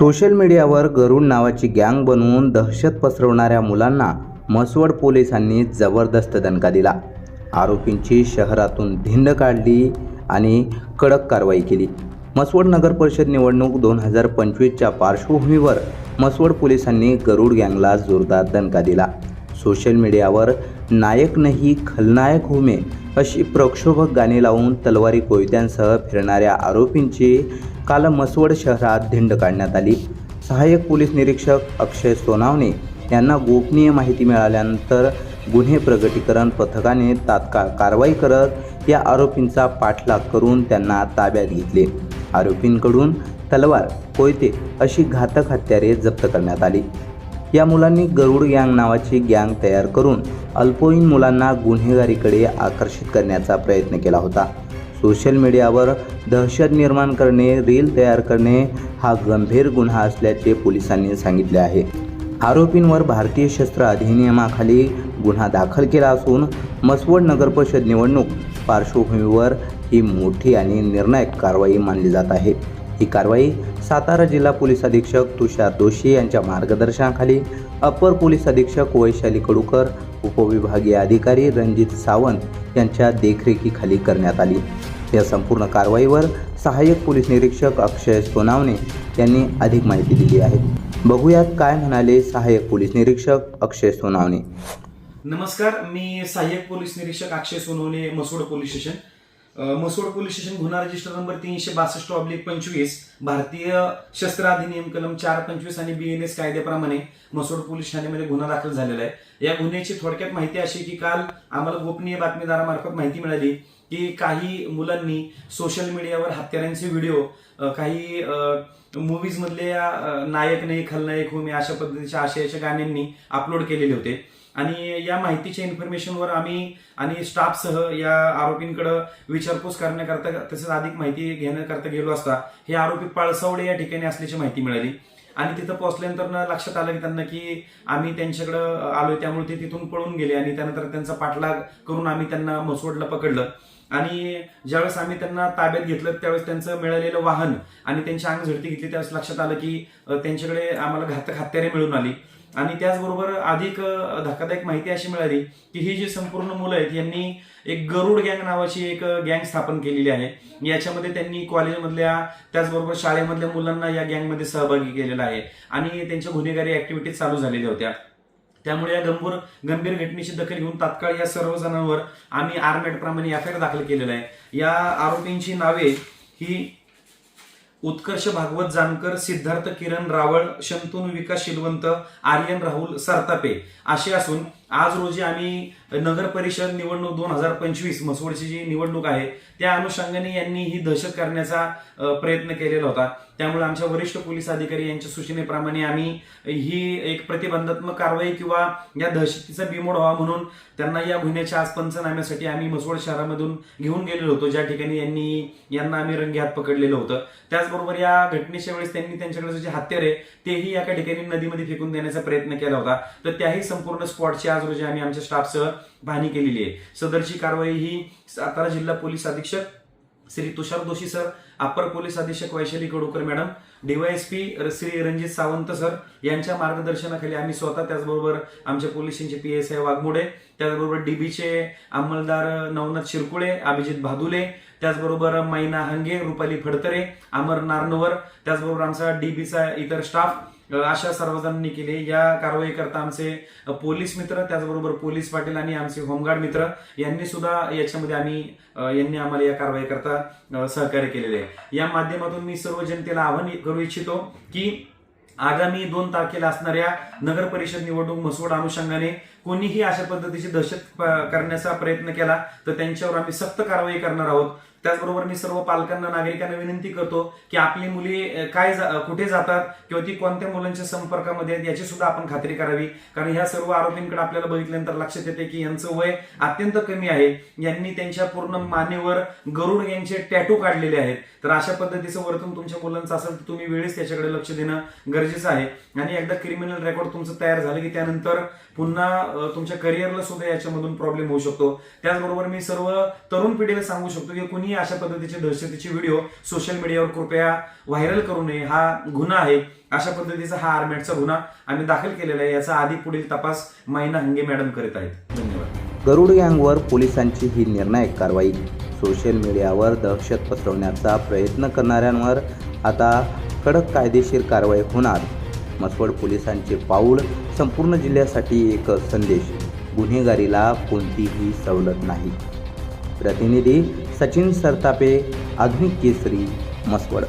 Social मीडियावर गरुड नावाची गँग बनवून दहशत पसरवणाऱ्या मुलांना मसवड पोलिसांनी जबरदस्त दणका दिला. आरोपींची शहरातून धिंड काढली आणि कडक कारवाई केली. मसवड नगर परिषद निवडणूक दोन हजार पंचवीसच्या पार्श्वभूमीवर मसवड पोलिसांनी गरुड गँगला जोरदार दणका दिला. सोशल मीडियावर नायक नाही खलनायक होमे अशी प्रक्षोभक गाणी लावून तलवारी कोयत्यांसह फिरणाऱ्या आरोपींची काल मसवड शहरात धिंड काढण्यात आली. सहाय्यक पोलीस निरीक्षक अक्षय सोनावणे यांना गोपनीय माहिती मिळाल्यानंतर गुन्हे प्रगटीकरण पथकाने तात्काळ कारवाई करत या आरोपींचा पाठलाग करून त्यांना ताब्यात घेतले. आरोपींकडून तलवार कोयते अशी घातक हत्यारे जप्त करण्यात आली. या मुलांनी गरुड गँग नावाची गँग तयार करून अल्पवयीन मुलांना गुन्हेगारीकडे आकर्षित करण्याचा प्रयत्न केला होता. सोशल मीडियावर दहशत निर्माण करणे रील तयार करणे हा गंभीर गुन्हा असल्याचे पोलिसांनी सांगितले आहे. आरोपींवर भारतीय शस्त्र अधिनियमाखाली गुन्हा दाखल केला असून मसवड नगर परिषद निवडणूक पार्श्वभूमीवर ही मोठी आणि निर्णायक कारवाई मानली जात आहे. ही कारवाई सातारा जिल्हा पोलीस अधीक्षक तुषार दोशी यांच्या मार्गदर्शनाखाली अप्पर पोलीस अधीक्षक वैशाली कडूकर उपविभागीय अधिकारी रणजित सावंत यांच्या देखरेखीखाली करण्यात आली. या संपूर्ण कारवाईवर सहाय्यक पोलीस निरीक्षक अक्षय सोनावणे यांनी अधिक माहिती दिली आहे. बघूयात काय म्हणाले सहाय्यक पोलीस निरीक्षक अक्षय सोनावणे. नमस्कार मी सहाय्यक पोलीस निरीक्षक Akshay Sonawane Masod police station. Masod police station गुन्हा रजिस्टर नंबर तीनशे बासष्ट ऑब्लिक पंचवीस भारतीय शस्त्र अधिनियम कलम चार पंचवीस आणि बी एन एस कायद्याप्रमाणे मसोड पोलीस ठाण्यामध्ये गुन्हा दाखल झालेला आहे. या गुन्ह्याची थोडक्यात माहिती अशी की काल आम्हाला गोपनीय बातमीदारामार्फत माहिती मिळाली. की काही मुलांनी सोशल मीडियावर हत्यारांचे व्हिडिओ काही मूवीज मधल्या नायक नाही खलनायक हो मी अशा पद्धतीच्या आशयाच्या गाण्यांनी अपलोड केलेले होते. आणि या माहितीच्या इन्फॉर्मेशनवर आम्ही आणि स्टाफसह या आरोपींकडे विचारपूस करण्याकरता तसेच अधिक माहिती घेण्याकरता गेलो असता हे आरोपी पळसवडे या ठिकाणी असल्याची माहिती मिळाली. आणि तिथं पोहोचल्यानंतर लक्षात आलं की त्यांना की आम्ही त्यांच्याकडे आलोय. त्यामुळे ते तिथून पळून गेले आणि त्यानंतर त्यांचा पाठलाग करून आम्ही त्यांना मसवडला पकडलं. आणि ज्यावेळेस आम्ही त्यांना ताब्यात घेतलं त्यावेळेस त्यांचं मिळालेलं वाहन आणि त्यांची अंग झडती घेतली त्यावेळेस लक्षात आलं की त्यांच्याकडे आम्हाला घातक हत्यारे मिळून आली. आणि त्याचबरोबर अधिक धक्कादायक माहिती अशी मिळाली की ही जी संपूर्ण मुलं आहेत यांनी एक गरुड गँग नावाची एक गँग स्थापन केलेली आहे. याच्यामध्ये त्यांनी कॉलेजमधल्या त्याचबरोबर शाळेमधल्या मुलांना या गँगमध्ये सहभागी केलेला आहे. आणि त्यांच्या गुन्हेगारी ऍक्टिव्हिटीज चालू झालेल्या होत्या. त्यामुळे या गंभीर गंभीर घटनेची दखल घेऊन तात्काळ या सर्व जणांवर आम्ही आरमॅट प्रमाणे एफ आय आर दाखल केलेला आहे. या आरोपींची नावे ही उत्कर्ष भागवत जानकर सिद्धार्थ किरण रावळ शंतनू विकास शिलवंत आर्यन राहुल सरतापे असे असून आज रोजी आम्ही नगर परिषद निवडणूक दोन हजार पंचवीस मसवडची जी निवडणूक आहे त्या अनुषंगाने यांनी ही दहशत करण्याचा प्रयत्न केलेला होता. त्यामुळे आमच्या वरिष्ठ पोलीस अधिकारी यांच्या सूचनेप्रमाणे आम्ही ही एक प्रतिबंधात्मक कारवाई किंवा या दहशतीचा बिमोड व्हावा म्हणून त्यांना या गुन्ह्याच्या आज पंचनाम्यासाठी आम्ही मसवड शहरामधून घेऊन गेलेलो होतो ज्या ठिकाणी यांनी यांना आम्ही रंगेहात पकडलेलं होतं. त्याचबरोबर या घटनेच्या वेळेस त्यांनी त्यांच्याकडे जे हत्यार आहे तेही एका ठिकाणी नदीमध्ये फेकून देण्याचा प्रयत्न केला होता. तर त्याही संपूर्ण स्पॉटची आज रोजी आम्ही आमच्या स्टाफसह पाहणी केलेली आहे. सदरची कारवाई ही सातारा जिल्हा पोलीस अधीक्षक Shri Tushar Doshi sir upper police अधीक्षक Vaishali Kadukar madam DYSP Shri Ranjit Sawant sir यांच्या मार्गदर्शनाखाली आम्ही स्वतः त्याचबरोबर आमच्या पोलिसांचे पी एस आय वाघमोडे त्याचबरोबर डीबीचे अंमलदार नवनाथ शिरकुळे अभिजित भादुले त्याचबरोबर मैना हंगे रुपाली फडतरे अमर नारनवर त्याचबरोबर आमचा डीबीचा इतर स्टाफ अशा सर्वजणांनी केले. या कारवाई करता आमचे पोलीस मित्र त्याचबरोबर पोलीस पाटील आणि आमचे होमगार्ड मित्र यांनी सुद्धा याच्यामध्ये आम्ही यांनी आम्हाला या कारवाई करता सहकार्य केलेले आहे. या माध्यमातून मी सर्व जनतेला आवाहन करू इच्छितो की आगामी दोन तारखेला असणाऱ्या नगर परिषद निवडणूक मसवड अनुषंगाने कोणीही अशा पद्धतीची दहशत करण्याचा प्रयत्न केला तर त्यांच्यावर आम्ही सक्त कारवाई करणार आहोत. त्याचबरोबर मी सर्व पालकांना नागरिकांना विनंती करतो की आपली मुली काय जा- कुठे जातात किंवा ती कोणत्या मुलांच्या संपर्कामध्ये आहेत याची सुद्धा आपण खात्री करावी. कारण ह्या सर्व आरोपींकडे आपल्याला बघितल्यानंतर लक्षात येते की यांचं वय अत्यंत कमी आहे. यांनी त्यांच्या पूर्ण मानेवर गरुड यांचे टॅटू काढलेले आहेत. तर अशा पद्धतीचं वर्तन तुमच्या मुलांचं असेल तर तुम्ही वेळेस त्याच्याकडे लक्ष देणं गरजेचं आहे. आणि एकदा क्रिमिनल रेकॉर्ड तुमचं तयार झालं की त्यानंतर पुन्हा तुमच्या करिअरला सुद्धा याच्यामधून प्रॉब्लेम होऊ शकतो. त्याचबरोबर मी सर्व तरुण पिढीला सांगू शकतो की कुणी कोणी अशा पद्धतीचे दहशतीचे व्हिडिओ सोशल मीडियावर कृपया व्हायरल करू नये. हा गुन्हा आहे. अशा पद्धतीचा हा आर्मॅटचा गुन्हा आम्ही दाखल केलेला आहे. याचा आधी पुढील तपास मायना हंगे मॅडम करीत आहेत. धन्यवाद. गरुड गँगवर पोलिसांची ही निर्णायक कारवाई. सोशल मीडियावर दहशत पसरवण्याचा प्रयत्न करणाऱ्यांवर आता कडक कायदेशीर कारवाई होणार. मसवड पोलिसांचे पाऊल संपूर्ण जिल्ह्यासाठी एक संदेश. गुन्हेगारीला कोणतीही सवलत नाही. प्रतिनिधी सचिन सरतापे आधुनिक केसरी मसवड।